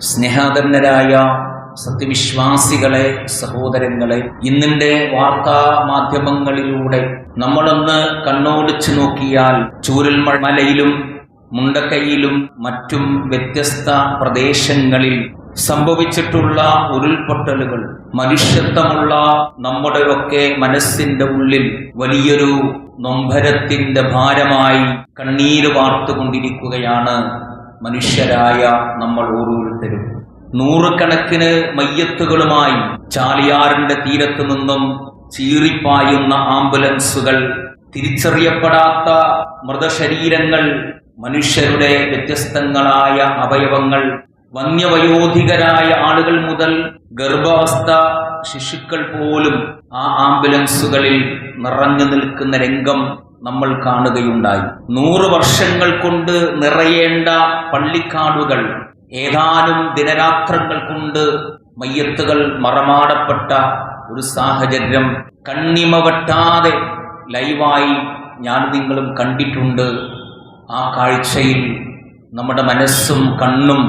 സ്നേഹാദരനരായ സത്യവിശ്വാസികളെ സഹോദരങ്ങളെ ഇന്നിന്റെ വാർത്താ മാധ്യമങ്ങളിലൂടെ നമ്മളൊന്ന് കണ്ണോടിച്ചു നോക്കിയാൽ ചൂരൽ മലയിലും മുണ്ടക്കൈയിലും മറ്റും വ്യത്യസ്ത പ്രദേശങ്ങളിൽ സംഭവിച്ചിട്ടുള്ള ഉരുൾപൊട്ടലുകൾ മനുഷ്യത്വമുള്ള നമ്മുടെയൊക്കെ മനസ്സിന്റെ ഉള്ളിൽ വലിയൊരു നൊമ്പരത്തിന്റെ ഭാരമായി കണ്ണീര് വാർത്തുകൊണ്ടിരിക്കുകയാണ് മനുഷ്യരായ നമ്മൾ ഓരോരുത്തരും നൂറുകണക്കിന് മയ്യത്തുകളുമായി ചാലിയാറിന്റെ തീരത്തു നിന്നും ചീറിപ്പായുന്ന ആംബുലൻസുകൾ തിരിച്ചറിയപ്പെടാത്ത മൃതശരീരങ്ങൾ മനുഷ്യരുടെ വ്യത്യസ്തങ്ങളായ അവയവങ്ങൾ വന്യവയോധികരായ ആളുകൾ മുതൽ ഗർഭാവസ്ഥ ശിശുക്കൾ പോലും ആ ആംബുലൻസുകളിൽ നിറഞ്ഞു നിൽക്കുന്ന രംഗം നമ്മൾ കാണുകയുണ്ടായി. നൂറ് വർഷങ്ങൾ കൊണ്ട് നിറയേണ്ട പള്ളിക്കാടുകൾ ഏതാനും ദിനരാത്രങ്ങൾ കൊണ്ട് മയ്യത്തുകൾ മറമാടപ്പെട്ട ഒരു സാഹചര്യം കണ്ണിമ ലൈവായി ഞാൻ നിങ്ങളും കണ്ടിട്ടുണ്ട്. ആ കാഴ്ചയിൽ നമ്മുടെ മനസ്സും കണ്ണും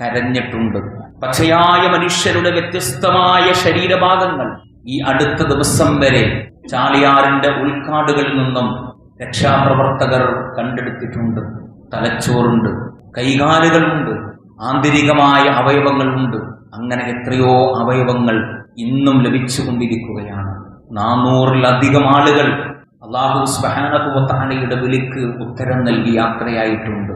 കരഞ്ഞിട്ടുണ്ട്. പച്ചയായ മനുഷ്യരുടെ വ്യത്യസ്തമായ ശരീരഭാഗങ്ങൾ ഈ അടുത്ത ദിവസം വരെ ചാലിയാറിന്റെ ഉൾക്കാടുകളിൽ നിന്നും രക്ഷാപ്രവർത്തകർ കണ്ടെടുത്തിട്ടുണ്ട്. തലച്ചോറുണ്ട് കൈകാലുകളുണ്ട് ആന്തരികമായ അവയവങ്ങളുണ്ട്. അങ്ങനെ എത്രയോ അവയവങ്ങൾ ഇന്നും ലഭിച്ചുകൊണ്ടിരിക്കുകയാണ്. നാനൂറിലധികം ആളുകൾ അള്ളാഹു സ്ബഹാനകുവത്താനയുടെ വിളിക്ക് ഉത്തരം നൽകി യാത്രയായിട്ടുണ്ട്.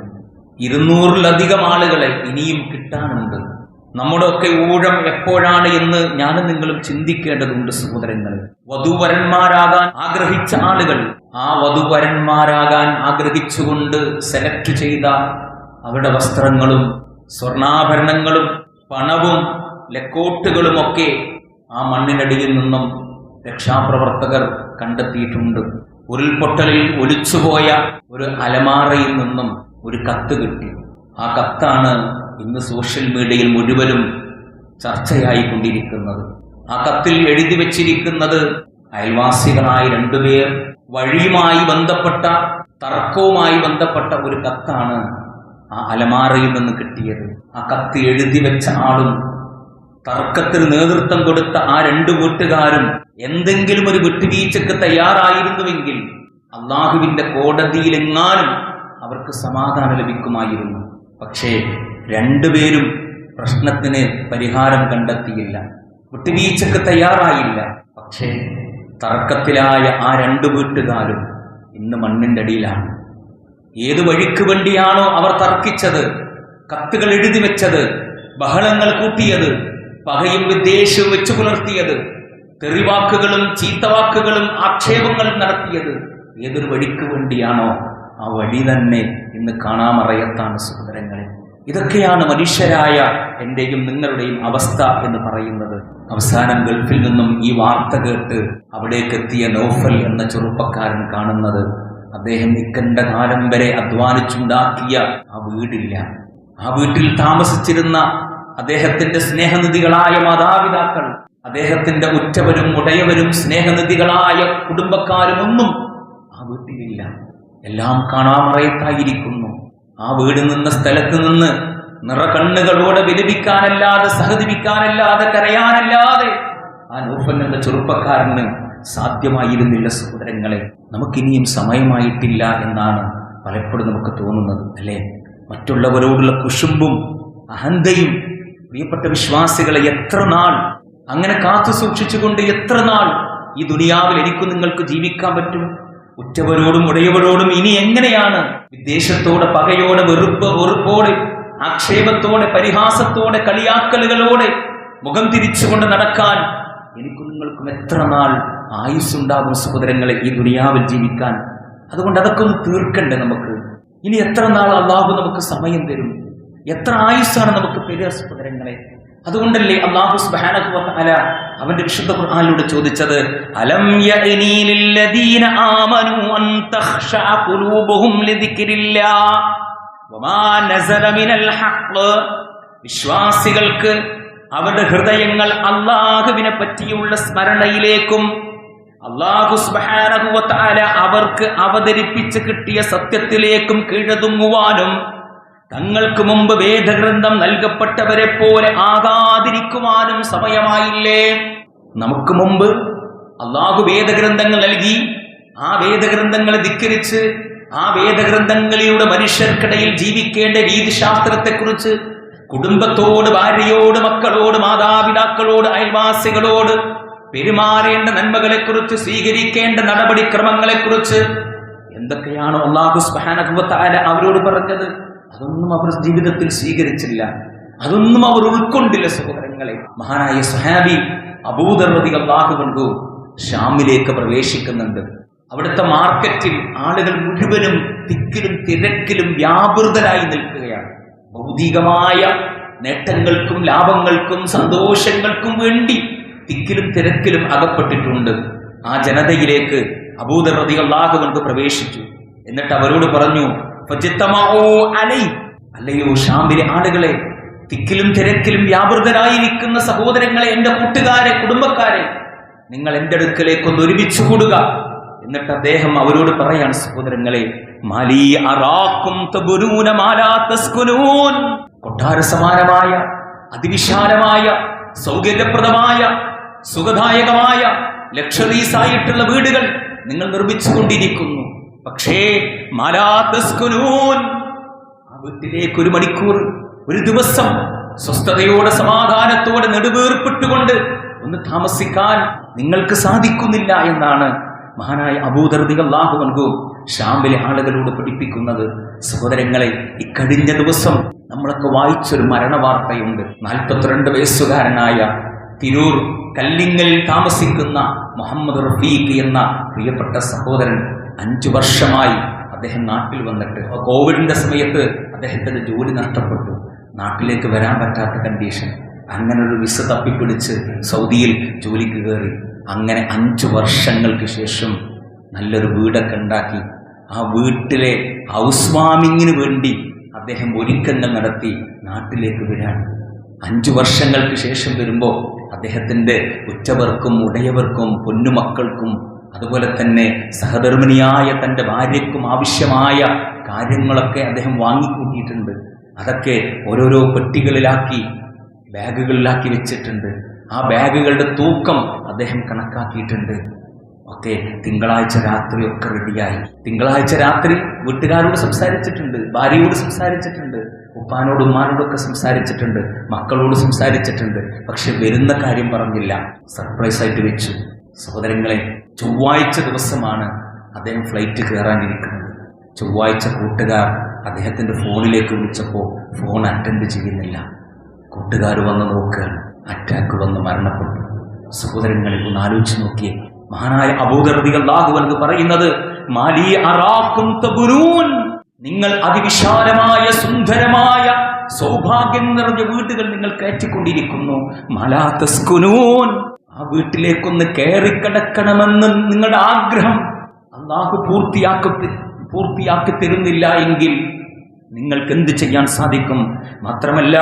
ഇരുന്നൂറിലധികം ആളുകളെ ഇനിയും കിട്ടാനുണ്ട്. നമ്മുടെയൊക്കെ ഊഴം എപ്പോഴാണ് എന്ന് ഞാനും നിങ്ങളും ചിന്തിക്കേണ്ടതുണ്ട് സഹോദരങ്ങൾ വധുവരന്മാരാകാൻ ആഗ്രഹിച്ച ആളുകൾ ആ വധുവരന്മാരാകാൻ ആഗ്രഹിച്ചുകൊണ്ട് സെലക്ട് ചെയ്ത അവരുടെ വസ്ത്രങ്ങളും സ്വർണാഭരണങ്ങളും പണവും ലക്കോട്ടുകളുമൊക്കെ ആ മണ്ണിനടിയിൽ നിന്നും രക്ഷാപ്രവർത്തകർ കണ്ടെത്തിയിട്ടുണ്ട്. ഉരുൾപൊട്ടലിൽ ഒലിച്ചുപോയ ഒരു അലമാറയിൽ നിന്നും ഒരു കത്ത് കിട്ടി. ആ കത്താണ് ഇന്ന് സോഷ്യൽ മീഡിയയിൽ മുഴുവനും ചർച്ചയായി കൊണ്ടിരിക്കുന്നത് ആ കത്തിൽ എഴുതി വച്ചിരിക്കുന്നത് അയൽവാസികളായ രണ്ടുപേർ വഴിയുമായി ബന്ധപ്പെട്ട തർക്കവുമായി ബന്ധപ്പെട്ട ഒരു കത്താണ് ആ അലമാറയിൽ നിന്ന് കിട്ടിയത്. ആ കത്ത് എഴുതി വെച്ച ആളും തർക്കത്തിന് നേതൃത്വം കൊടുത്ത ആ രണ്ടു കൂട്ടുകാരും എന്തെങ്കിലും ഒരു വിട്ടുവീഴ്ചക്ക് തയ്യാറായിരുന്നുവെങ്കിൽ അള്ളാഹുവിന്റെ കോടതിയിലെങ്ങാനും അവർക്ക് സമാധാനം ലഭിക്കുമായിരുന്നു. പക്ഷേ രണ്ടുപേരും പ്രശ്നത്തിന് പരിഹാരം കണ്ടെത്തിയില്ല. വിട്ടുവീഴ്ചക്ക് തയ്യാറായില്ല. പക്ഷേ തർക്കത്തിലായ ആ രണ്ടു വീട്ടുകാരും ഇന്ന് മണ്ണിന്റെ അടിയിലാണ്. ഏത് വഴിക്ക് വേണ്ടിയാണോ അവർ തർക്കിച്ചത് കത്തുകൾ എഴുതി വെച്ചത് ബഹളങ്ങൾ കൂട്ടിയത് പകയും വിദ്വേഷവും വെച്ചു പുലർത്തിയത് തെറിവാക്കുകളും ചീത്തവാക്കുകളും ആക്ഷേപങ്ങളും നടത്തിയത് ഏതൊരു വഴിക്ക് വേണ്ടിയാണോ ആ വഴി തന്നെ ഇന്ന് കാണാമറയത്താണ് സഹോദരങ്ങളെ ഇതൊക്കെയാണ് മനുഷ്യരായ എന്റെയും നിങ്ങളുടെയും അവസ്ഥ എന്ന് പറയുന്നത്. അവസാനം ഗൾഫിൽ നിന്നും ഈ വാർത്ത കേട്ട് അവിടേക്ക് എത്തിയ നോഫൽ എന്ന ചെറുപ്പക്കാരൻ കാണുന്നത്. അദ്ദേഹം നിൽക്കേണ്ട കാലം വരെ അധ്വാനിച്ചുണ്ടാക്കിയ ആ വീടില്ല. ആ വീട്ടിൽ താമസിച്ചിരുന്ന അദ്ദേഹത്തിന്റെ സ്നേഹനിധികളായ മാതാപിതാക്കൾ അദ്ദേഹത്തിന്റെ ഉറ്റവരും ഉടയവരും സ്നേഹനിധികളായ കുടുംബക്കാരും ഒന്നും ആ വീട്ടിലില്ല. എല്ലാം കാണാമറയത്തായിരിക്കുന്നു. ആ വീട് നിന്ന സ്ഥലത്ത് നിന്ന് നിറ നിറകണ്ണുകളോടെ വിലപിക്കാനല്ലാതെ സഹതിപ്പിക്കാനല്ലാതെ കരയാനല്ലാതെ ആ നൂഫൻ എന്ന ചെറുപ്പക്കാരന് സാധ്യമായിരുന്നില്ല സഹോദരങ്ങളെ. നമുക്കിനിയും സമയമായിട്ടില്ല എന്നാണ് പലപ്പോഴും നമുക്ക് തോന്നുന്നത് അല്ലേ? മറ്റുള്ളവരോടുള്ള കുശുമ്പും അഹന്തയും പ്രിയപ്പെട്ട വിശ്വാസികളെ എത്ര നാൾ അങ്ങനെ കാത്തു സൂക്ഷിച്ചുകൊണ്ട് എത്ര നാൾ ഈ ദുനിയാവിൽ എനിക്കും നിങ്ങൾക്ക് ജീവിക്കാൻ പറ്റും? ഉറ്റവരോടും ഉടയവരോടും ഇനി എങ്ങനെയാണ്? വിദ്വേഷത്തോടെ പകയോടെ വെറുപ്പ് വെറുപ്പോടെ ആക്ഷേപത്തോടെ പരിഹാസത്തോടെ കളിയാക്കലുകളോടെ മുഖം തിരിച്ചുകൊണ്ട് നടക്കാൻ എനിക്കും നിങ്ങൾക്കും എത്ര നാൾ ആയുസ്സുണ്ടാകും സഹോദരങ്ങളെ ഈ ദുനിയാവിൽ ജീവിക്കാൻ? അതുകൊണ്ട് അതൊക്കെ ഒന്ന് തീർക്കണ്ടേ നമുക്ക്? ഇനി എത്ര നാൾ അള്ളാഹു നമുക്ക് സമയം തരും? എത്ര ആയുസ്സാണ് നമുക്ക് തരിക സഹോദരങ്ങളെ? അതുകൊണ്ടല്ലേ അള്ളാഹു സുബ്ഹാനഹു വതആല അവന്റെ വിശുദ്ധ ഖുർആനിലൂടെ ചോദിച്ചത് അലം ആമനു അൻ തഖ്ശഅ ഖുലൂബുഹും ലിദിക്രില്ലാ? വമാ നസല മിനൽ ഹഖ്? വിശ്വാസികൾക്ക് അവരുടെ ഹൃദയങ്ങൾ അള്ളാഹുവിനെ പറ്റിയുള്ള സ്മരണയിലേക്കും അള്ളാഹു സുബ്ഹാനഹു വതആല അവർക്ക് അവതരിപ്പിച്ച് കിട്ടിയ സത്യത്തിലേക്കും കീഴതുങ്ങുവാനും തങ്ങൾക്ക് മുമ്പ് വേദഗ്രന്ഥം നൽകപ്പെട്ടവരെ പോലെ ആകാതിരിക്കുവാനും സമയമായില്ലേ? നമുക്ക് മുമ്പ് അള്ളാഹു വേദഗ്രന്ഥങ്ങൾ നൽകി ആ വേദഗ്രന്ഥങ്ങളെ ധിക്കരിച്ച് ആ വേദഗ്രന്ഥങ്ങളിലൂടെ മനുഷ്യർക്കിടയിൽ ജീവിക്കേണ്ട രീതിശാസ്ത്രത്തെക്കുറിച്ച് കുടുംബത്തോട് ഭാര്യയോട് മക്കളോട് മാതാപിതാക്കളോട് അയൽവാസികളോട് പെരുമാറേണ്ട നന്മകളെക്കുറിച്ച് സ്വീകരിക്കേണ്ട നടപടിക്രമങ്ങളെക്കുറിച്ച് എന്തൊക്കെയാണോ അള്ളാഹു സ്ബഹാനകുവത്താല അവരോട് പറഞ്ഞത്? അതൊന്നും അവർ ജീവിതത്തിൽ സ്വീകരിച്ചില്ല. അതൊന്നും അവർ ഉൾക്കൊണ്ടില്ല സഹോദരങ്ങളെ. മഹാനായ സുഹാബി അബൂദർവതി അള്ളാഹു കൊണ്ടു ഷാമിലേക്ക് പ്രവേശിക്കുന്നുണ്ട്. അവിടുത്തെ മാർക്കറ്റിൽ ആളുകൾ മുഴുവനും തിക്കിലും തിരക്കിലും വ്യാപൃതരായി നിൽക്കുകയാണ്. ഭൗതികമായ നേട്ടങ്ങൾക്കും ലാഭങ്ങൾക്കും സന്തോഷങ്ങൾക്കും വേണ്ടി തിക്കിലും തിരക്കിലും അകപ്പെട്ടിട്ടുണ്ട്. ആ ജനതയിലേക്ക് അബൂദർ വാഹുകൊണ്ട് പ്രവേശിച്ചു. എന്നിട്ട് അവരോട് പറഞ്ഞു. അല്ലയോ ഉഷാമ്പിലെ ആളുകളെ തിക്കിലും തിരക്കിലും വ്യാപൃതരായിരിക്കുന്ന സഹോദരങ്ങളെ എന്റെ കൂട്ടുകാരെ കുടുംബക്കാരെ നിങ്ങൾ എന്റെ അടുക്കലേക്ക് ഒന്ന് ഒരുമിച്ച് കൂടുക. എന്നിട്ട് അദ്ദേഹം അവരോട് പറയാണ് സഹോദരങ്ങളെ. കൊട്ടാര സമാനമായ അതിവിശാലമായ സൗകര്യപ്രദമായ സുഖദായകമായ ലക്ഷറീസ് ആയിട്ടുള്ള വീടുകൾ നിങ്ങൾ നിർമ്മിച്ചുകൊണ്ടിരിക്കുന്നു. പക്ഷേ ആ വീട്ടിലേക്ക് ഒരു മണിക്കൂർ ഒരു ദിവസം സ്വസ്ഥതയോടെ സമാധാനത്തോടെ നെടുവേർപ്പെട്ടുകൊണ്ട് ഒന്ന് താമസിക്കാൻ നിങ്ങൾക്ക് സാധിക്കുന്നില്ല എന്നാണ് മഹാനായ അബൂദർദികൾ ലാഹു നൽകൂ ഷാമിലെ ആളുകളോട് പഠിപ്പിക്കുന്നത്. സഹോദരങ്ങളെ ഇക്കഴിഞ്ഞ ദിവസം നമ്മളൊക്കെ വായിച്ചൊരു മരണ വാർത്തയുണ്ട് നാൽപ്പത്തിരണ്ട് വയസ്സുകാരനായ തിരൂർ കല്ലിങ്ങൽ താമസിക്കുന്ന മുഹമ്മദ് റഫീഖ് എന്ന പ്രിയപ്പെട്ട സഹോദരൻ അഞ്ചു വർഷമായി അദ്ദേഹം നാട്ടിൽ വന്നിട്ട് കോവിഡിന്റെ സമയത്ത് അദ്ദേഹത്തിന്റെ ജോലി നഷ്ടപ്പെട്ടു. നാട്ടിലേക്ക് വരാൻ പറ്റാത്ത കണ്ടീഷൻ അങ്ങനെ ഒരു വിസ തപ്പിപ്പിടിച്ച് സൗദിയിൽ ജോലിക്ക് കയറി. അങ്ങനെ അഞ്ച് വർഷങ്ങൾക്ക് ശേഷം നല്ലൊരു വീടൊക്കെ ഉണ്ടാക്കി. ആ വീട്ടിലെ ഹൗസ് വാമിങ്ങിന് വേണ്ടി അദ്ദേഹം ഒരുക്കങ്ങൾ നടത്തി നാട്ടിലേക്ക് വരാൻ. അഞ്ചു വർഷങ്ങൾക്ക് ശേഷം വരുമ്പോൾ അദ്ദേഹത്തിന്റെ ഉറ്റവർക്കും ഉടയവർക്കും പൊന്നുമക്കൾക്കും അതുപോലെ തന്നെ സഹധർമ്മിണിയായ തന്റെ ഭാര്യയ്ക്കും ആവശ്യമായ കാര്യങ്ങളൊക്കെ അദ്ദേഹം വാങ്ങിക്കൂട്ടിയിട്ടുണ്ട്. അതൊക്കെ ഓരോരോ പെട്ടികളിലാക്കി ബാഗുകളിലാക്കി വെച്ചിട്ടുണ്ട്. ആ ബാഗുകളുടെ തൂക്കം അദ്ദേഹം കണക്കാക്കിയിട്ടുണ്ട്. ഒക്കെ തിങ്കളാഴ്ച രാത്രി ഒക്കെ റെഡിയായി. തിങ്കളാഴ്ച രാത്രി വീട്ടുകാരോട് സംസാരിച്ചിട്ടുണ്ട് ഭാര്യയോട് സംസാരിച്ചിട്ടുണ്ട് ഉപ്പാനോട് ഉമ്മാനോടൊക്കെ സംസാരിച്ചിട്ടുണ്ട് മക്കളോട് സംസാരിച്ചിട്ടുണ്ട്. പക്ഷെ വരുന്ന കാര്യം പറഞ്ഞില്ല. സർപ്രൈസായിട്ട് വെച്ചു. സഹോദരങ്ങളെ ചൊവ്വാഴ്ച ദിവസമാണ് അദ്ദേഹം ഫ്ലൈറ്റ് കയറാനിരിക്കുന്നത്. ചൊവ്വാഴ്ച കൂട്ടുകാർ അദ്ദേഹത്തിന്റെ ഫോണിലേക്ക് വിളിച്ചപ്പോൾ ഫോൺ അറ്റൻഡ് ചെയ്യുന്നില്ല. കൂട്ടുകാർ വന്ന് നോക്കുകയാണ്. അറ്റാക്ക് വന്ന് മരണപ്പെട്ടു. സഹോദരങ്ങളെ ഒന്ന് ആലോചിച്ച് നോക്കിയേ. മഹാനായ അബൂദർദികൾ എന്ന് പറയുന്നത് മാലി നിങ്ങൾ അതിവിശാലമായ സുന്ദരമായ സൗഭാഗ്യം നിറഞ്ഞ വീടുകൾ നിങ്ങൾ കയറ്റിക്കൊണ്ടിരിക്കുന്നു. മലാത്തസ്കുനൂൻ ആ വീട്ടിലേക്കൊന്ന് കയറിക്കിടക്കണമെന്ന് നിങ്ങളുടെ ആഗ്രഹം അള്ളാഹു പൂർത്തിയാക്കി പൂർത്തിയാക്കി തരുന്നില്ല എങ്കിൽ നിങ്ങൾക്ക് എന്ത് ചെയ്യാൻ സാധിക്കും? മാത്രമല്ല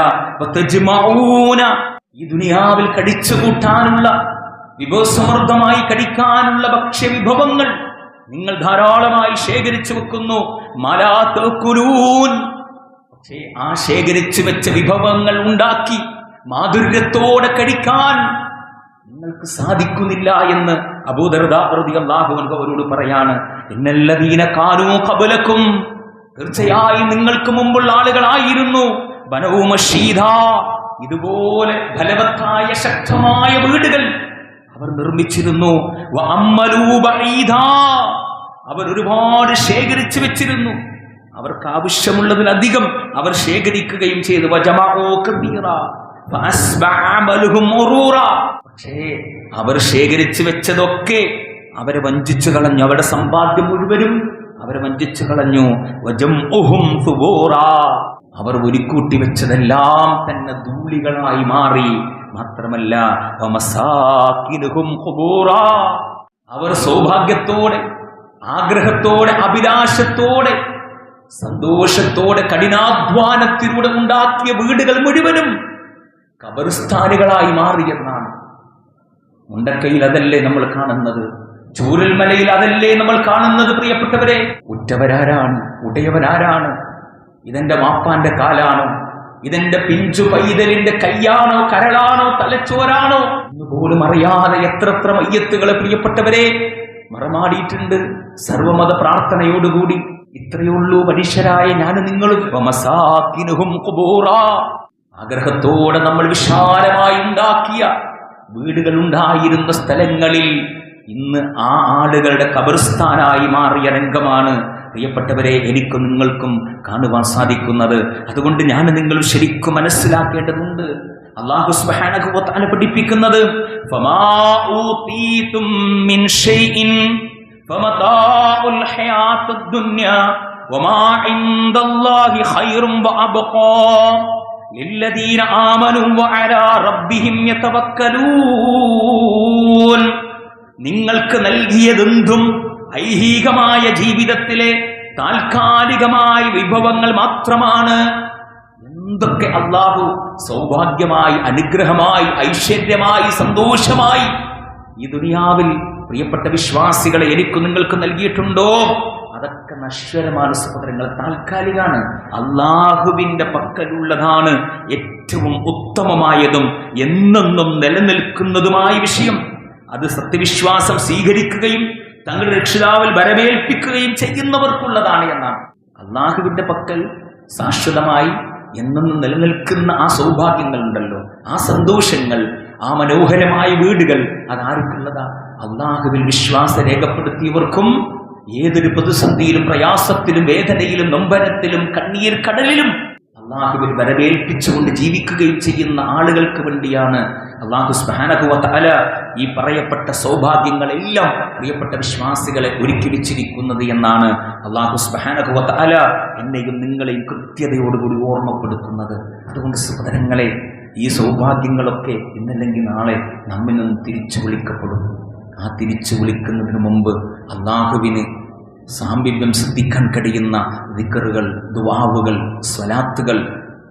ഈ ദുനിയാവിൽ കടിച്ചു കൂട്ടാനുള്ള വിഭവസമൃദ്ധമായി കടിക്കാനുള്ള ഭക്ഷ്യവിഭവങ്ങൾ നിങ്ങൾ ധാരാളമായി ശേഖരിച്ചു വെക്കുന്നു. മലാത്തൂൻ പക്ഷേ ആ ശേഖരിച്ചു വെച്ച വിഭവങ്ങൾ ഉണ്ടാക്കി മാധുര്യത്തോടെ കഴിക്കാൻ നിങ്ങൾക്ക് സാധിക്കുന്നില്ല എന്ന് അബൂദർദാഹു അവരോട് പറയാണ് ഇന്നല്ലതീന കാനൂ കബലക്കും തീർച്ചയായും നിങ്ങൾക്ക് മുമ്പുള്ള ആളുകളായിരുന്നു. ബനവുമഷീത ഇതുപോലെ ഫലവത്തായ ശക്തമായ വീടുകൾ അവർ നിർമ്മിച്ചിരുന്നു. അവർ ഒരുപാട് ശേഖരിച്ചു വെച്ചിരുന്നു. അവർക്ക് ആവശ്യമുള്ളതിലധികം അവർ ശേഖരിക്കുകയും ചെയ്തു. പക്ഷേ അവർ ശേഖരിച്ചു വെച്ചതൊക്കെ അവരെ വഞ്ചിച്ചു കളഞ്ഞു അവരുടെ സമ്പാദ്യം മുഴുവനും അവരെ വഞ്ചിച്ചു കളഞ്ഞു. അവർ ഒരുക്കൂട്ടി വെച്ചതെല്ലാം തന്നെ ധൂളികളായി മാറി മാത്രമല്ല. അവർ സൗഭാഗ്യത്തോടെ ആഗ്രഹത്തോടെ അഭിലാഷത്തോടെ സന്തോഷത്തോടെ കഠിനാധ്വാനത്തിലൂടെ ഉണ്ടാക്കിയ വീടുകൾ മുഴുവനും കബർസ്ഥാനുകളായി മാറിയെന്നാണ് മുണ്ടക്കയിൽ അതല്ലേ നമ്മൾ കാണുന്നത്? ചൂരൽമലയിൽ അതല്ലേ നമ്മൾ കാണുന്നത് പ്രിയപ്പെട്ടവരെ? ഉറ്റവരാരാണ് ഉടയവരാരാണ്? ഇതെന്റെ മാപ്പാന്റെ കാലാണോ? ഇതെന്റെ പിഞ്ചു പൈതലിന്റെ കയ്യാണോ കരളാണോ തലച്ചോരാണോ? എന്ന് പോലും അറിയാതെ എത്രത്ര മയ്യത്തുകളെ പ്രിയപ്പെട്ടവരെ മറമാടിയിട്ടുണ്ട് സർവമത പ്രാർത്ഥനയോടുകൂടി. ഇത്രയുള്ളൂ മനുഷ്യരായ ഞാൻ നിങ്ങളും. ആഗ്രഹത്തോടെ നമ്മൾ വിശാലമായി ഉണ്ടാക്കിയ വീടുകൾ ഉണ്ടായിരുന്ന സ്ഥലങ്ങളിൽ ഇന്ന് ആ ആളുകളുടെ കബർസ്ഥാനായി മാറിയ രംഗമാണ്. പ്രിയപ്പെട്ടവരെ എനിക്കും നിങ്ങൾക്കും കാണുവാൻ സാധിക്കുന്നത്. അതുകൊണ്ട് ഞാൻ നിങ്ങൾ ശരിക്കും മനസ്സിലാക്കേണ്ടതുണ്ട്. അള്ളാഹു തആല പഠിപ്പിക്കുന്നത് ഫമാ ഊതീതും മിൻ ഷൈഇൻ ഫമതാഉൽ ഹയാത്തുദ് ദുനിയ വമാ ഇൻദല്ലാഹി ഖൈറും വഅബ്ഖാ للذين آمنوا وعلى ربهم يتوكلون നിങ്ങൾക്ക് നൽകിയതെന്തും ഐഹികമായ ജീവിതത്തിലെ താൽക്കാലികമായ വിഭവങ്ങൾ മാത്രമാണ് എന്തൊക്കെ അള്ളാഹു സൗഭാഗ്യമായി അനുഗ്രഹമായി ഐശ്വര്യമായി സന്തോഷമായി ഈ ദുനിയാവിൽ പ്രിയപ്പെട്ട വിശ്വാസികളെ എനിക്ക് നിങ്ങൾക്ക് നൽകിയിട്ടുണ്ടോ അതൊക്കെ നശ്വരമാണ് സഹോദരങ്ങൾ താൽക്കാലികമാണ് അള്ളാഹുവിന്റെ പക്കലുള്ളതാണ് ഏറ്റവും ഉത്തമമായതും എന്നെന്നും നിലനിൽക്കുന്നതുമായ വിഷയം. അത് സത്യവിശ്വാസം സ്വീകരിക്കുകയും തങ്ങളുടെ രക്ഷിതാവിൽ വരവേൽപ്പിക്കുകയും ചെയ്യുന്നവർക്കുള്ളതാണ് എന്നാണ്. അള്ളാഹുവിന്റെ പക്കൽ ശാശ്വതമായി എന്നെന്നും നിലനിൽക്കുന്ന ആ സൗഭാഗ്യങ്ങളുണ്ടല്ലോ. ആ സന്തോഷങ്ങൾ ആ മനോഹരമായ വീടുകൾ അതാർക്കുള്ളതാ? അള്ളാഹുവിൽ വിശ്വാസ രേഖപ്പെടുത്തിയവർക്കും ഏതൊരു പ്രതിസന്ധിയിലും പ്രയാസത്തിലും വേദനയിലും നൊമ്പരത്തിലും കണ്ണീർ കടലിലും അള്ളാഹുവിൽ വരവേൽപ്പിച്ചുകൊണ്ട് ജീവിക്കുകയും ചെയ്യുന്ന ആളുകൾക്ക് വേണ്ടിയാണ് അള്ളാഹു തല ഈ പറയപ്പെട്ട സൗഭാഗ്യങ്ങളെല്ലാം പ്രിയപ്പെട്ട വിശ്വാസികളെ ഒരുക്കി വെച്ചിരിക്കുന്നത് എന്നാണ് അള്ളാഹു തല എന്നെയും നിങ്ങളെയും കൃത്യതയോടുകൂടി ഓർമ്മപ്പെടുത്തുന്നത്. അതുകൊണ്ട് സഹോദരങ്ങളെ ഈ സൗഭാഗ്യങ്ങളൊക്കെ ഇന്നല്ലെങ്കിൽ നാളെ നമ്മിൽ നിന്ന് തിരിച്ചു വിളിക്കപ്പെടും. ആ തിരിച്ചു വിളിക്കുന്നതിന് മുമ്പ് അള്ളാഹുവിന് സാമീപ്യം ശ്രദ്ധിക്കാൻ കഴിയുന്ന ദിക്കറുകൾ ദുവാവുകൾ സ്വലാത്തുകൾ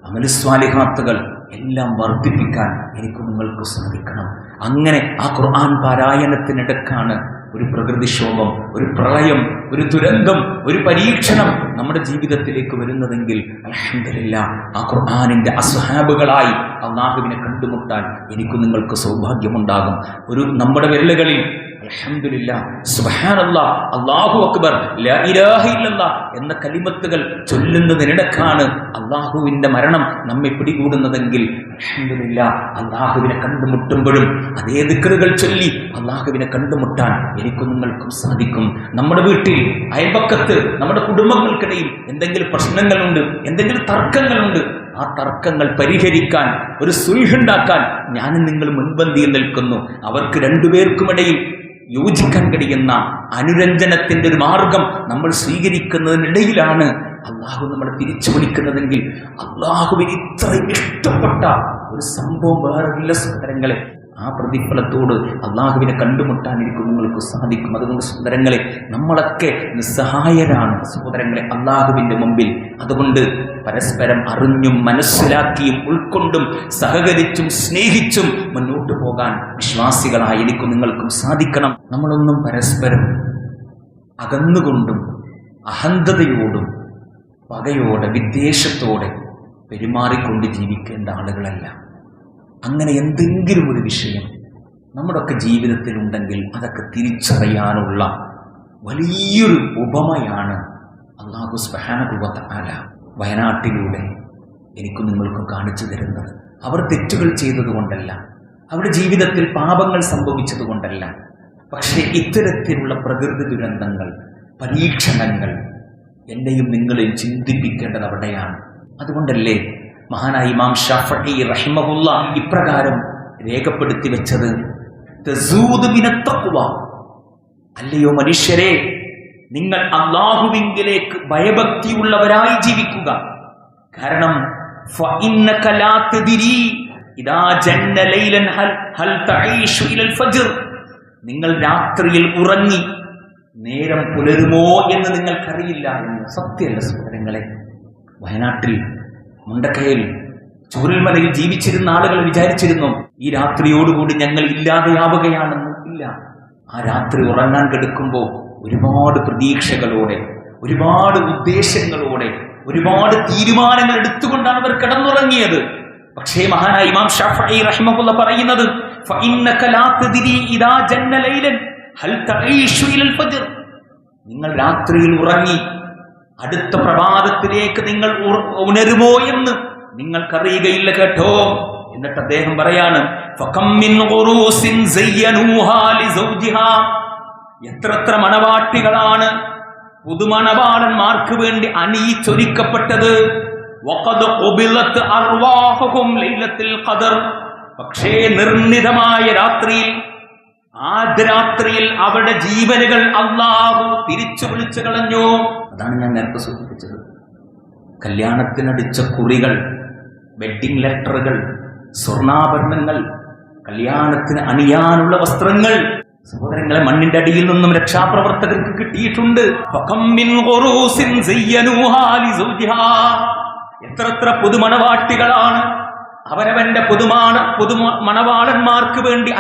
അമലുസ്വാലിഹാത്തുകൾ എല്ലാം വർദ്ധിപ്പിക്കാൻ എനിക്ക് നിങ്ങൾക്ക് സാധിക്കണം അങ്ങനെ ആ ഖുർആൻ പാരായണത്തിനിടക്കാണ് ഒരു പ്രകൃതിക്ഷോഭം ഒരു പ്രളയം ഒരു ദുരന്തം ഒരു പരീക്ഷണം നമ്മുടെ ജീവിതത്തിലേക്ക് വരുന്നതെങ്കിൽ അലഹമില്ല ആ ഖുർആാനിന്റെ അസ്ഹാബുകളായി അള്ളാഹുവിനെ കണ്ടുമുട്ടാൻ എനിക്ക് നിങ്ങൾക്ക് സൗഭാഗ്യമുണ്ടാകും. ഒരു നമ്മുടെ വിരലുകളിൽ അല്ലാഹു അക്ബർ എന്ന കലിമത്തുകൾ ചൊല്ലുന്നതിനിടക്കാണ് അള്ളാഹുവിന്റെ മരണം നമ്മെ പിടികൂടുന്നതെങ്കിൽ അൽഹംദുലില്ലാ അള്ളാഹുവിനെ കണ്ടുമുട്ടുമ്പോഴും അതേ ദിക്കറുകൾ ചൊല്ലി അള്ളാഹുവിനെ കണ്ടുമുട്ടാൻ എനിക്കും നിങ്ങൾക്കും സാധിക്കും. നമ്മുടെ വീട്ടിൽ അയൽപക്കത്ത് നമ്മുടെ കുടുംബങ്ങൾക്കിടയിൽ എന്തെങ്കിലും പ്രശ്നങ്ങളുണ്ട് എന്തെങ്കിലും തർക്കങ്ങളുണ്ട് ആ തർക്കങ്ങൾ പരിഹരിക്കാൻ ഒരു സുൽഹുണ്ടാക്കാൻ ഞാനും നിങ്ങൾ മുൻപന്തിയിൽ നിൽക്കുന്നു. അവർക്ക് രണ്ടുപേർക്കുമിടയിൽ യോജിക്കാൻ കഴിയുന്ന അനുരഞ്ജനത്തിന്റെ ഒരു മാർഗം നമ്മൾ സ്വീകരിക്കുന്നതിനിടയിലാണ് അള്ളാഹു നമ്മളെ തിരിച്ചു വിളിക്കുന്നതെങ്കിൽ. അള്ളാഹുവിന് ഇത്രയും ഇഷ്ടപ്പെട്ട ഒരു സംഭവം വേറെ ഇല്ല സുന്ദരങ്ങളെ ആ പ്രതിഫലത്തോട് അള്ളാഹുവിനെ കണ്ടുമുട്ടാനിരിക്കും നിങ്ങൾക്ക് സാധിക്കും. അതുകൊണ്ട് സുന്ദരങ്ങളെ നമ്മളൊക്കെ നിസ്സഹായരാണ് സഹോദരങ്ങളെ അള്ളാഹുവിന്റെ മുമ്പിൽ. അതുകൊണ്ട് പരസ്പരം അറിഞ്ഞും മനസ്സിലാക്കിയും ഉൾക്കൊണ്ടും സഹകരിച്ചും സ്നേഹിച്ചും മുന്നോട്ട് പോകാൻ വിശ്വാസികളായി എനിക്കും നിങ്ങൾക്കും സാധിക്കണം. നമ്മളൊന്നും പരസ്പരം അകന്നുകൊണ്ടും അഹന്തതയോടും പകയോടെ വിദ്വേഷത്തോടെ പെരുമാറിക്കൊണ്ട് ജീവിക്കേണ്ട ആളുകളല്ല. അങ്ങനെ എന്തെങ്കിലും ഒരു വിഷയം നമ്മുടെയൊക്കെ ജീവിതത്തിൽ ഉണ്ടെങ്കിൽ അതൊക്കെ തിരിച്ചറിയാനുള്ള വലിയൊരു ഉപമയാണ് അള്ളാഹു സ്ബഹാനുഭവത്ത ആല വയനാട്ടിലൂടെ എനിക്കും നിങ്ങൾക്കും കാണിച്ചു തരുന്നത്. അവർ തെറ്റുകൾ ചെയ്തതുകൊണ്ടല്ല അവരുടെ ജീവിതത്തിൽ പാപങ്ങൾ സംഭവിച്ചതുകൊണ്ടല്ല പക്ഷേ ഇത്തരത്തിലുള്ള പ്രകൃതി ദുരന്തങ്ങൾ പരീക്ഷണങ്ങൾ എന്നെയും നിങ്ങളെയും ചിന്തിപ്പിക്കേണ്ടത് അവിടെയാണ്. അതുകൊണ്ടല്ലേ മഹാനായ ഇമാം ഷഫി റഹിമഹുല്ല ഇപ്രകാരം രേഖപ്പെടുത്തി വെച്ചത്. അല്ലയോ മനുഷ്യരെ നിങ്ങൾ അള്ളാഹുവിംഗിലേക്ക് ഭയഭക്തിയുള്ളവരായി ജീവിക്കുക. കാരണം നിങ്ങൾ രാത്രിയിൽ ഉറങ്ങി നേരം പുലരുമോ എന്ന് നിങ്ങൾക്കറിയില്ല എന്ന് സത്യമല്ല സുഹൃത്തുക്കളെ വയനാട്ടിൽ മുണ്ടക്കയിൽ ചൂരൽമലയിൽ ജീവിച്ചിരുന്ന ആളുകൾ വിചാരിച്ചിരുന്നു ഈ രാത്രിയോടുകൂടി ഞങ്ങൾ ഇല്ലാതെയാവുകയാണെന്ന് ഇല്ല ആ രാത്രി ഉറങ്ങാൻ കിടക്കുമ്പോൾ ഒരുപാട് പ്രതീക്ഷകളോടെ ഒരുപാട് ഉദ്ദേശങ്ങളോടെ ഒരുപാട് തീരുമാനങ്ങൾ എടുത്തുകൊണ്ടാണ് അവർ കിടന്നുറങ്ങിയത് പക്ഷേ മഹാനായ ഇമാം ഷാഫി റഹിമഹുല്ല പറയുന്നത് "ഫഇന്നക ഇദാ ജന്ന ലൈലൻ ഹൽ തഈഷു ഇലൽ ഫജ്ർ." നിങ്ങൾ രാത്രിയിൽ ഉറങ്ങി അടുത്ത പ്രഭാതത്തിലേക്ക് നിങ്ങൾ ഉണരുമോ എന്ന് നിങ്ങൾക്കറിയുകയില്ല കേട്ടോ. എന്നിട്ട് അദ്ദേഹം പറയാണ്. എത്രത്ര മണവാട്ടികളാണ് പുതുമണവാളന്മാർക്ക് വേണ്ടി അണിയിച്ചൊരുക്കപ്പെട്ടത്. പക്ഷേ നിർണിതമായ രാത്രിയിൽ രാത്രിയിൽ അവരുടെ ജീവനുകൾ അള്ളാഹു തിരിച്ചു വിളിച്ചു കളഞ്ഞു. അതാണ് ഞാൻ നേരത്തെ സൂചിപ്പിച്ചത്. കല്യാണത്തിനടിച്ച കുറികൾ വെഡിങ് ലെറ്ററുകൾ സ്വർണാഭരണങ്ങൾ കല്യാണത്തിന് അണിയാനുള്ള വസ്ത്രങ്ങൾ സഹോദരങ്ങളെ മണ്ണിന്റെ അടിയിൽ നിന്നും രക്ഷാപ്രവർത്തകർക്ക് കിട്ടിയിട്ടുണ്ട്. എത്ര എത്ര പുതുമണവാട്ടികളാണ് അവരവന്റെ പുതുമാണ പുതു മണവാളന്മാർക്ക് വേണ്ടി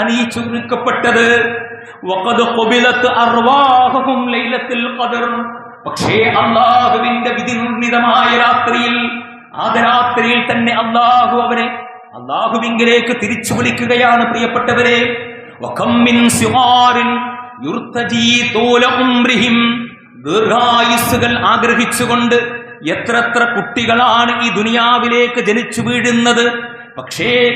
ലൈലത്തുൽ ഖദർ. പക്ഷേ അള്ളാഹുവിന്റെ വിധി നിർണിതമായ രാത്രിയിൽ ആ രാത്രിയിൽ തന്നെ അള്ളാഹു അവനെ അള്ളാഹുവിങ്കിലേക്ക് തിരിച്ചു വിളിക്കുകയാണ് പ്രിയപ്പെട്ടവരെ. ദീർഘായുസ്സുകൾ ആഗ്രഹിച്ചുകൊണ്ട് എത്രത്ര കുട്ടികളാണ് ഈ ദുനിയാവിലേക്ക് ജനിച്ചു വീഴുന്നത്. പക്ഷേ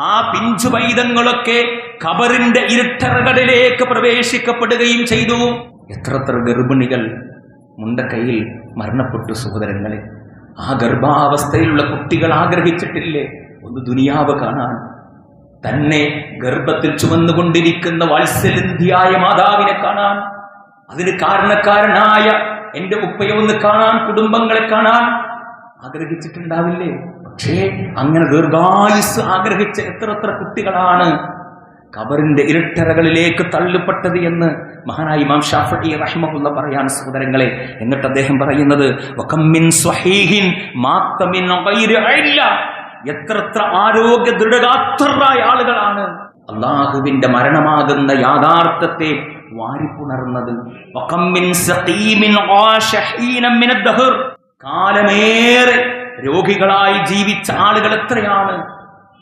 ആ പിഞ്ചു പൈതങ്ങളൊക്കെ ഖബറിന്റെ ഇരുട്ടറകളിലേക്ക് പ്രവേശിക്കപ്പെടുകയും ചെയ്തു. എത്രത്ര ഗർഭിണികൾ മുണ്ടക്കൈയിൽ മരണപ്പെട്ടു സഹോദരങ്ങളെ. ആ ഗർഭാവസ്ഥയിലുള്ള കുട്ടികൾ ആഗ്രഹിച്ചിട്ടില്ലേ? ഒന്ന് ദുനിയാവ് കാണാൻ. തന്നെ ഗർഭത്തിൽ ചുമന്നുകൊണ്ടിരിക്കുന്ന വാത്സല്യന്തിയായ മാതാവിനെ കാണാൻ. അതിന് കാരണക്കാരനായ എന്റെ ഉപ്പയെ ഒന്ന് കാണാൻ കുടുംബങ്ങളെ കാണാൻ ആഗ്രഹിച്ചിട്ടുണ്ടാവില്ലേ പക്ഷേ അങ്ങനെ ദീർഘായുസ് ആഗ്രഹിച്ച എത്ര എത്ര കുട്ടികളാണ് കബറിന്റെ ഇരട്ടറകളിലേക്ക് തള്ളപ്പെട്ടത് എന്ന് മഹാനായി ഇമാം ഷാഫി റഹ്മുള്ള പറയാണ് സഹോദരങ്ങളെ എന്നിട്ട് അദ്ദേഹം പറയുന്നത്. എത്രത്ര ആരോഗ്യ ദൃഢഗാത്രരായ ആളുകളാണ് അള്ളാഹുവിന്റെ മരണമാകുന്ന യാഥാർത്ഥ്യത്തെ വാരിപ്പുണർന്നത്. കാലമേറെ രോഗികളായി ജീവിച്ച ആളുകൾ എത്രയാണ്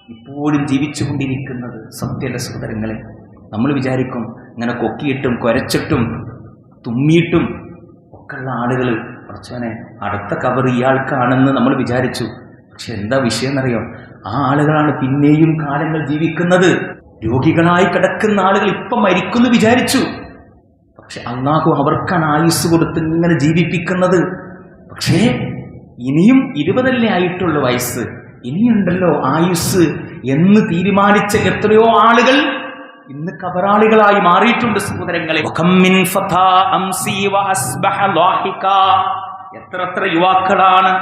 ഇപ്പോഴും ജീവിച്ചുകൊണ്ടിരിക്കുന്നത്? സത്യല്ല സഹോദരങ്ങളെ നമ്മൾ വിചാരിക്കും ഇങ്ങനെ കൊക്കിയിട്ടും കുരച്ചിട്ടും തുമ്മിയിട്ടും ഒക്കെയുള്ള ആളുകൾ കുറച്ചവനെ അടുത്ത കവർ ഇയാൾക്കാണെന്ന് നമ്മൾ വിചാരിച്ചു. പക്ഷെ എന്താ വിഷയം എന്നറിയോ? ആ ആളുകളാണ് പിന്നെയും കാലങ്ങൾ ജീവിക്കുന്നത്. രോഗികളായി കിടക്കുന്ന ആളുകൾ ഇപ്പം മരിക്കുന്നു വിചാരിച്ചു. പക്ഷെ അള്ളാഹു അവർക്കാണ് ആയുസ് കൊടുത്ത് ഇങ്ങനെ ജീവിപ്പിക്കുന്നത്. പക്ഷേ ഇനിയും ഇരുപതല്ലേ ആയിട്ടുള്ള വയസ്സ്. ഇനിയുണ്ടല്ലോ ആയുസ് എന്ന് തീരുമാനിച്ച എത്രയോ ആളുകൾ ഇന്ന് കബറാളികളായി മാറിയിട്ടുണ്ട് സഹോദരങ്ങളെ. എത്ര എത്ര യുവാക്കളാണ്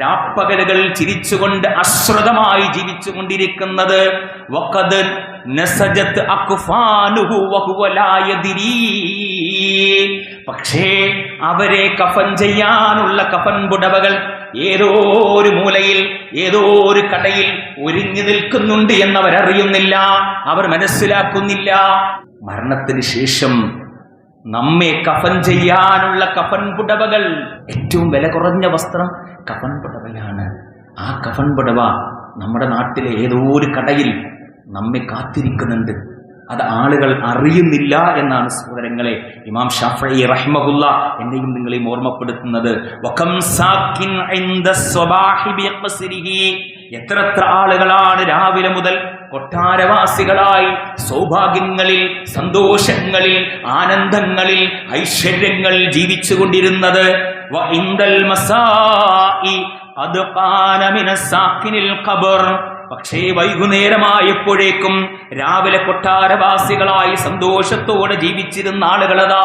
രാപ്പകലുകൾ ചിരിച്ചുകൊണ്ട് അശ്രദ്ധമായി ജീവിച്ചുകൊണ്ടിരിക്കുന്നത്. പക്ഷേ അവരെ കഫൻ ചെയ്യാനുള്ള കഫൻ പുടവകൾ ഏതോ ഒരു മൂലയിൽ ഏതോ ഒരു കടയിൽ ഒരുങ്ങി നിൽക്കുന്നുണ്ട് എന്നവരറിയുന്നില്ല. അവർ മനസ്സിലാക്കുന്നില്ല. മരണത്തിന് ശേഷം നമ്മെ കഫൻ ചെയ്യാനുള്ള കഫൻ പുടവകൾ. ഏറ്റവും വില കുറഞ്ഞ വസ്ത്രം കഫൻ പുടവയാണ്. ആ കഫൻ പുടവ നമ്മുടെ നാട്ടിലെ ഏതോ ഒരു കടയിൽ നമ്മെ കാത്തിരിക്കുന്നുണ്ട്. അത് ആളുകൾ അറിയുന്നില്ല എന്നാണ് സഹോദരങ്ങളെ ഇമാം ഷാഫി റഹ്മഹുല്ല എന്നെയും നിങ്ങളെയും ഓർമ്മപ്പെടുത്തുന്നത്. എത്രത്ര ആളുകളാണ് രാവിലെ മുതൽ കൊട്ടാരവാസികളായി സൗഭാഗ്യങ്ങളിൽ സന്തോഷങ്ങളിൽ ആനന്ദങ്ങളിൽ ഐശ്വര്യങ്ങളിൽ ജീവിച്ചു കൊണ്ടിരുന്നത് അത് മസാഇ ഖദ് ഖാന മിന സാക്കിനിൽ ഖബർ. പക്ഷേ വൈകുന്നേരമായപ്പോഴേക്കും രാവിലെ കൊട്ടാരവാസികളായി സന്തോഷത്തോടെ ജീവിച്ചിരുന്ന ആളുകളതാ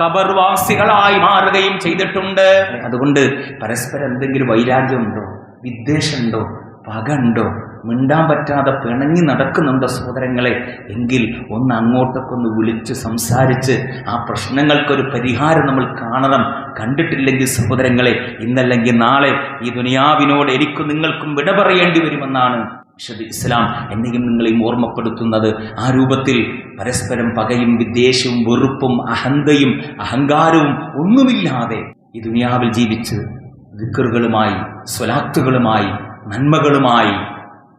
കബർവാസികളായി മാറുകയും ചെയ്തിട്ടുണ്ട്. അതുകൊണ്ട് പരസ്പരം എന്തെങ്കിലും വൈരാഗ്യമുണ്ടോ? വിദ്വേഷമുണ്ടോ? പകണ്ടോ? മിണ്ടാൻ പറ്റാതെ പിണങ്ങി നടക്കുന്നുണ്ടോ സഹോദരങ്ങളെ? എങ്കിൽ ഒന്ന് അങ്ങോട്ടൊക്കെ ഒന്ന് വിളിച്ച് സംസാരിച്ച് ആ പ്രശ്നങ്ങൾക്കൊരു പരിഹാരം നമ്മൾ കാണണം. കണ്ടിട്ടില്ലെങ്കിൽ സഹോദരങ്ങളെ ഇന്നല്ലെങ്കിൽ നാളെ ഈ ദുനിയാവിനോട് എനിക്കും നിങ്ങൾക്കും വിട പറയേണ്ടി വരുമെന്നാണ് വിശുദ്ധ ഇസ്ലാം എന്നെയും നിങ്ങളെയും ഓർമ്മപ്പെടുത്തുന്നത്. ആ രൂപത്തിൽ പരസ്പരം പകയും വിദ്വേഷവും വെറുപ്പും അഹന്തയും അഹങ്കാരവും ഒന്നുമില്ലാതെ ഈ ദുനിയാവിൽ ജീവിച്ച് ദിക്കറുകളുമായി സ്വലാത്തുകളുമായി നന്മകളുമായി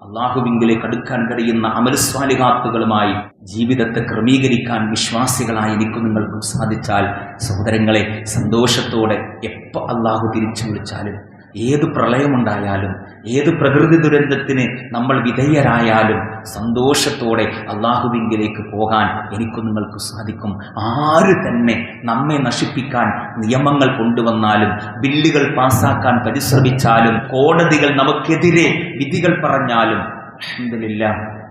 അള്ളാഹുവിങ്കിലേക്ക് അടുക്കാൻ കഴിയുന്ന അമലസ്വാലികാത്തുകളുമായി ജീവിതത്തെ ക്രമീകരിക്കാൻ വിശ്വാസികളായി എനിക്കും നിങ്ങൾക്കും സാധിച്ചാൽ. സഹോദരങ്ങളെ സന്തോഷത്തോടെ എപ്പോൾ അള്ളാഹു തിരിച്ചു വിളിച്ചാലും ഏത് പ്രളയമുണ്ടായാലും ഏത് പ്രകൃതി ദുരന്തത്തിന് നമ്മൾ വിധേയരായാലും സന്തോഷത്തോടെ അള്ളാഹുവിങ്കിലേക്ക് പോകാൻ എനിക്കും നിങ്ങൾക്ക് സാധിക്കും. ആര് തന്നെ നമ്മെ നശിപ്പിക്കാൻ നിയമങ്ങൾ കൊണ്ടുവന്നാലും ബില്ലുകൾ പാസാക്കാൻ പരിശ്രമിച്ചാലും കോടതികൾ നമുക്കെതിരെ വിധികൾ പറഞ്ഞാലും അഹമ്മദില്ല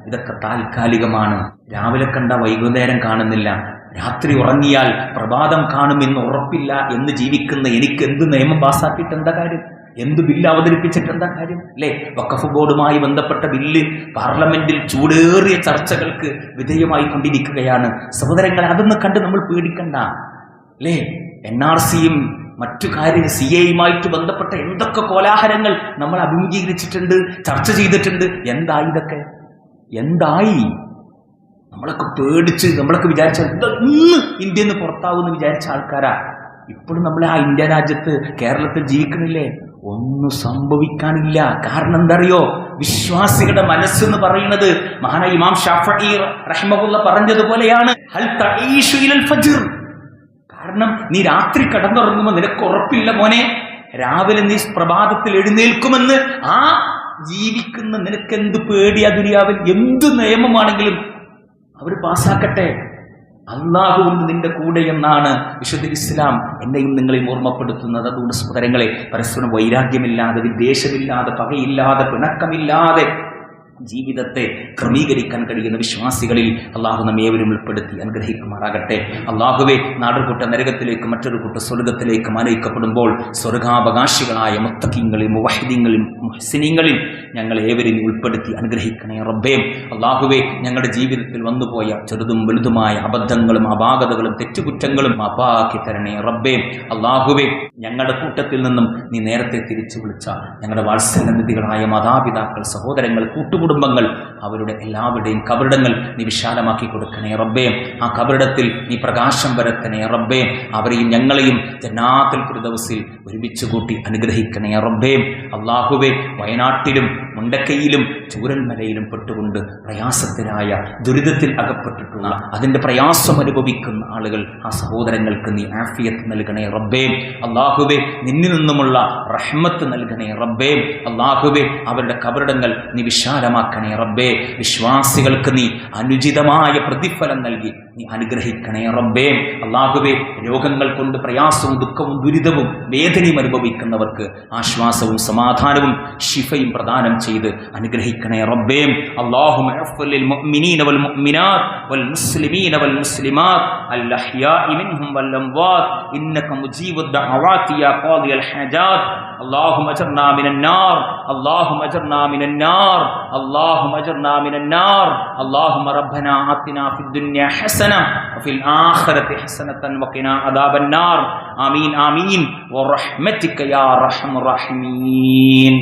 ഇതൊക്കെ താൽക്കാലികമാണ്. രാവിലെ കണ്ട വൈകുന്നേരം കാണുന്നില്ല. രാത്രി ഉറങ്ങിയാൽ പ്രഭാതം കാണുമെന്ന് ഉറപ്പില്ല എന്ന് ജീവിക്കുന്ന എനിക്ക് എന്ത് നിയമം പാസ്സാക്കിയിട്ട് എന്താ കാര്യം? എന്ത് ബില്ല് അവതരിപ്പിച്ചിട്ട് എന്താ കാര്യം? അല്ലേ? വഖഫ് ബോർഡുമായി ബന്ധപ്പെട്ട ബില്ല് പാർലമെന്റിൽ ചൂടേറിയ ചർച്ചകൾക്ക് വിധേയമായി കൊണ്ടിരിക്കുകയാണ്. സഹോദരങ്ങൾ അതൊന്നും കണ്ട് നമ്മൾ പേടിക്കണ്ട. അല്ലേ? എൻ ആർ സിയും മറ്റു കാര്യങ്ങൾ സി എയുമായിട്ട് ബന്ധപ്പെട്ട എന്തൊക്കെ കോലാഹലങ്ങൾ നമ്മൾ അഭിമുഖീകരിച്ചിട്ടുണ്ട് ചർച്ച ചെയ്തിട്ടുണ്ട്. എന്തായി ഇതൊക്കെ? എന്തായി? നമ്മളൊക്കെ പേടിച്ച് നമ്മളൊക്കെ വിചാരിച്ച ഇന്ന് ഇന്ത്യയിൽ നിന്ന് പുറത്താവുമെന്ന് വിചാരിച്ച ആൾക്കാരാ. ഇപ്പോഴും നമ്മൾ ആ ഇന്ത്യ രാജ്യത്ത് കേരളത്തിൽ ജീവിക്കണില്ലേ? ഒന്നും സംഭവിക്കാനില്ല. കാരണം എന്തറിയോ? വിശ്വാസികളുടെ മനസ്സെന്ന് പറയുന്നത് മഹാന ഇമാം ഷാഫി റഹ്മുള്ള പറഞ്ഞതുപോലെയാണ്. കാരണം നീ രാത്രി കടന്നുറങ്ങുമ്പോൾ നിനക്ക് ഉറപ്പില്ല മോനെ. രാവിലെ നീ പ്രഭാതത്തിൽ എഴുന്നേൽക്കുമെന്ന് ആ ജീവിക്കുന്ന നിനക്ക് എന്ത് പേടിയാ ദുനിയാവിൽ? എന്ത് നിയമമാണെങ്കിലും അവർ പാസ്സാക്കട്ടെ. അള്ളാഹു നിന്റെ കൂടെ എന്നാണ് വിശുദ്ധ ഇസ്ലാം എന്നെയും നിങ്ങളെയും ഓർമ്മപ്പെടുത്തുന്നത്. അതുകൊണ്ട് സഹോദരങ്ങളെ പരസ്പരം വൈരാഗ്യമില്ലാതെ വിദ്വേഷമില്ലാതെ പകയില്ലാതെ പിണക്കമില്ലാതെ ജീവിതത്തെ ക്രമീകരിക്കാൻ കഴിയുന്ന വിശ്വാസികളിൽ അള്ളാഹു നമ്മെ ഏവരും ഉൾപ്പെടുത്തി അനുഗ്രഹിക്കുമാറാകട്ടെ. അള്ളാഹുവെ നാടുകൂട്ട നരകത്തിലേക്ക് മറ്റൊരു കൂട്ട സ്വർഗത്തിലേക്ക് മാനയിക്കപ്പെടുമ്പോൾ സ്വർഗാവകാശികളായ മുത്തക്കിങ്ങളിൽ മുവഹിദിങ്ങളിൽ മുഹസിനീങ്ങളിൽ ഞങ്ങൾ ഏവരും ഉൾപ്പെടുത്തി അനുഗ്രഹിക്കണേ റബ്ബേ. അള്ളാഹുവെ ഞങ്ങളുടെ ജീവിതത്തിൽ വന്നുപോയ ചെറുതും വലുതുമായ അബദ്ധങ്ങളും അപാകതകളും തെറ്റുകുറ്റങ്ങളും അപാക്കി തരണേ റബ്ബേ. അള്ളാഹുവെ ഞങ്ങളുടെ കൂട്ടത്തിൽ നിന്നും നീ നേരത്തെ തിരിച്ചു വിളിച്ച ഞങ്ങളുടെ വാത്സല്യനിധികളായ മാതാപിതാക്കൾ സഹോദരങ്ങൾ കൂട്ടുകുടുംബങ്ങൾ അവരുടെ എല്ലാവരുടെയും കബറിടങ്ങൾ നീ വിശാലമാക്കി കൊടുക്കണേ റബ്ബേ. ആ കബറിടത്തിൽ നീ പ്രകാശം വരത്തണേ റബ്ബേ. അവരെയും ഞങ്ങളെയും ജന്നാത്തിൽ ദിവസത്തിൽ ഒരുമിച്ച് കൂട്ടി അനുഗ്രഹിക്കണേ റബ്ബേ. അള്ളാഹുവെ വയനാട്ടിലും മുണ്ടക്കയിലും ചൂരൽമലയിലും പെട്ടുകൊണ്ട് പ്രയാസത്തിനായ ദുരിതത്തിൽ അകപ്പെട്ടിട്ടുള്ള അതിന്റെ പ്രയാസം അനുഭവിക്കുന്ന ആളുകൾ ആ സഹോദരങ്ങൾക്ക് നീ ആഫിയത്ത് നൽകണേ റബ്ബേ. അള്ളാഹുവെ നിന്നിൽ നിന്നുമുള്ള റഹ്മത്ത് നൽകണേ റബ്ബേ. അള്ളാഹുവെ അവരുടെ കബറിടങ്ങൾ നീ വിശാലമാക്കണേ റബ്ബേ. വിശ്വാസികൾക്ക് നീ അനുചിതമായ പ്രതിഫലം നൽകി. നീ അനുഗ്രഹിക്കണേ റബ്ബേ അള്ളാഹുവെ രോഗങ്ങൾ കൊണ്ട് പ്രയാസവും ദുഃഖവും ദുരിതവും വേദനയും അനുഭവിക്കുന്നവർക്ക് ആശ്വാസവും സമാധാനവും ശിഫയും പ്രദാനം ചെയ്ത് അനുഗ്രഹിക്കണേ റബ്ബേ اللهم اغفر للمؤمنين والمؤمنات والمسلمين والمسلمات الأحياء منهم والأموات إنك مجيب الدعوات يا قاضي الحاجات اللهم اجرنا من النار اللهم اجرنا من النار اللهم اجرنا من النار اللهم ربنا آتنا في الدنيا حسنة وفي الآخرة حسنة وقنا عذاب النار. آمين آمين. ورحمتك يا أرحم الراحمين.